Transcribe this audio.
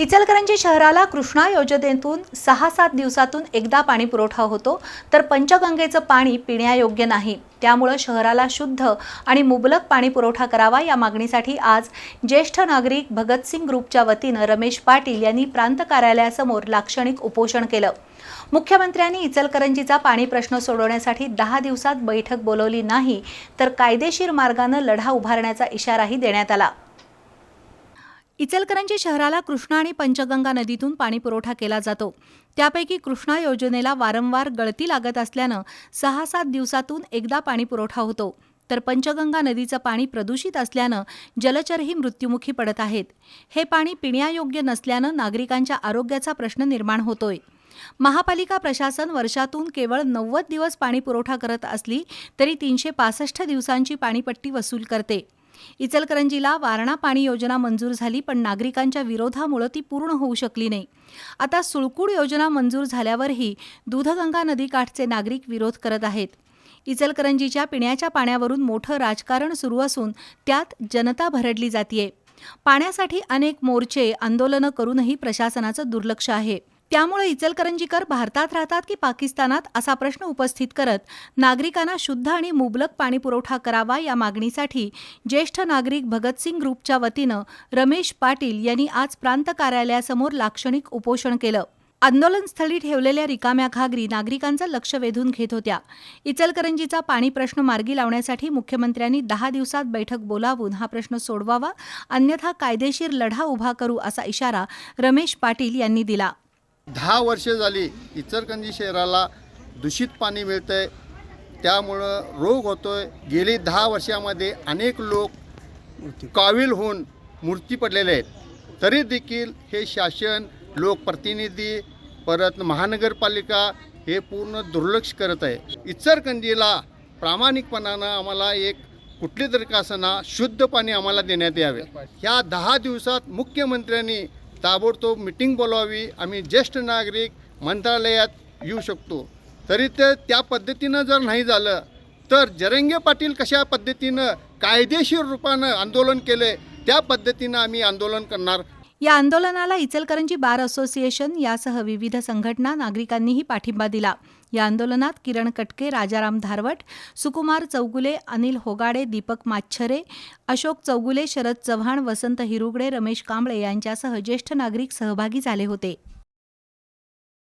इचलकरंजी शहराला कृष्णा योजनेतून सहा सात दिवसातून एकदा पाणी पुरवठा होतो तर पंचगंगेचं पाणी पिण्यायोग्य नाही. त्यामुळं शहराला शुद्ध आणि मुबलक पाणी पुरवठा करावा या मागणीसाठी आज ज्येष्ठ नागरिक भगतसिंग ग्रुपच्या वतीनं रमेश पाटील यांनी प्रांत कार्यालयासमोर लाक्षणिक उपोषण केलं. मुख्यमंत्र्यांनी इचलकरंजीचा पाणी प्रश्न सोडवण्यासाठी दहा दिवसात बैठक बोलवली नाही तर कायदेशीर मार्गानं लढा उभारण्याचा इशाराही देण्यात आला. इचलकरंजी शहराला कृष्णा आणि पंचगंगा नदीतून पाणीपुरवठा केला जातो. त्यापैकी कृष्णा योजनेला वारंवार गळती लागत असल्यानं सहा सात दिवसातून एकदा पाणीपुरवठा होतो. तर पंचगंगा नदीचं पाणी प्रदूषित असल्यानं जलचरही मृत्युमुखी पडत आहेत. हे पाणी पिण्यायोग्य नसल्यानं नागरिकांच्या आरोग्याचा प्रश्न निर्माण होतोय. महापालिका प्रशासन वर्षातून केवळ नव्वद दिवस पाणीपुरवठा करत असली तरी तीनशे पासष्ट दिवसांची पाणीपट्टी वसूल करते. इचलकरंजीला वारणा पाणी योजना मंजूर झाली पण नागरिकांच्या विरोधामुळे ती पूर्ण होऊ शकली नाही. आता सुळकूड योजना मंजूर झाल्यावरही दूधगंगा नदीकाठचे नागरिक विरोध करत आहेत. इचलकरंजीच्या पिण्याच्या पाण्यावरून मोठं राजकारण सुरू असून त्यात जनता भरडली जातीये. पाण्यासाठी अनेक मोर्चे आंदोलनं करूनही प्रशासनाचं दुर्लक्ष आहे. त्यामुळे इचलकरंजीकर भारतात राहतात की पाकिस्तानात असा प्रश्न उपस्थित करत नागरिकांना शुद्ध आणि मुबलक पाणी पुरवठा करावा या मागणीसाठी ज्येष्ठ नागरिक भगतसिंग ग्रुपच्या वतीनं रमेश पाटील यांनी आज प्रांत कार्यालयासमोर लाक्षणिक उपोषण केलं. आंदोलनस्थळी ठेवलेल्या रिकाम्या घागरी नागरिकांचं लक्ष वेधून घेत होत्या. इचलकरंजीचा पाणी प्रश्न मार्गी लावण्यासाठी मुख्यमंत्र्यांनी दहा दिवसात बैठक बोलावून हा प्रश्न सोडवावा अन्यथा कायदेशीर लढा उभा करू असा इशारा रमेश पाटील यांनी दिला. दहा वर्षे झाली इचलकरंजी शहराला दूषित पाणी मिळतं आहे त्यामुळं रोग होतो आहे गेली दहा वर्षामध्ये अनेक लोक कावील होऊन मृत्यू पडलेले आहेत. तरी देखील हे शासन लोकप्रतिनिधी परत महानगरपालिका हे पूर्ण दुर्लक्ष करत आहे. इचलकरंजीला प्रामाणिकपणानं आम्हाला एक कुठली तरी कासना शुद्ध पाणी आम्हाला देण्यात यावे. ह्या दहा दिवसात मुख्यमंत्र्यांनी ताबडतोब मिटिंग बोलावी. आम्ही ज्येष्ठ नागरिक मंत्रालयात येऊ शकतो. तरी ते त्या पद्धतीनं जर नाही झालं तर जरंगे पाटील कशा पद्धतीनं कायदेशीर रूपानं आंदोलन केले त्या पद्धतीनं आम्ही आंदोलन करणार या आंदोलनाला इचलकरंजी बार असोसिएशन यासह विविध संघटना नागरिकांनीही पाठिंबा दिला. या आंदोलनात किरण कटके राजाराम धारवट सुकुमार चौगुले अनिल होगाडे दीपक माच्छरे अशोक चौगुले शरद चव्हाण वसंत हिरुगडे रमेश कांबळे यांच्यासह ज्येष्ठ नागरिक सहभागी झाले होते.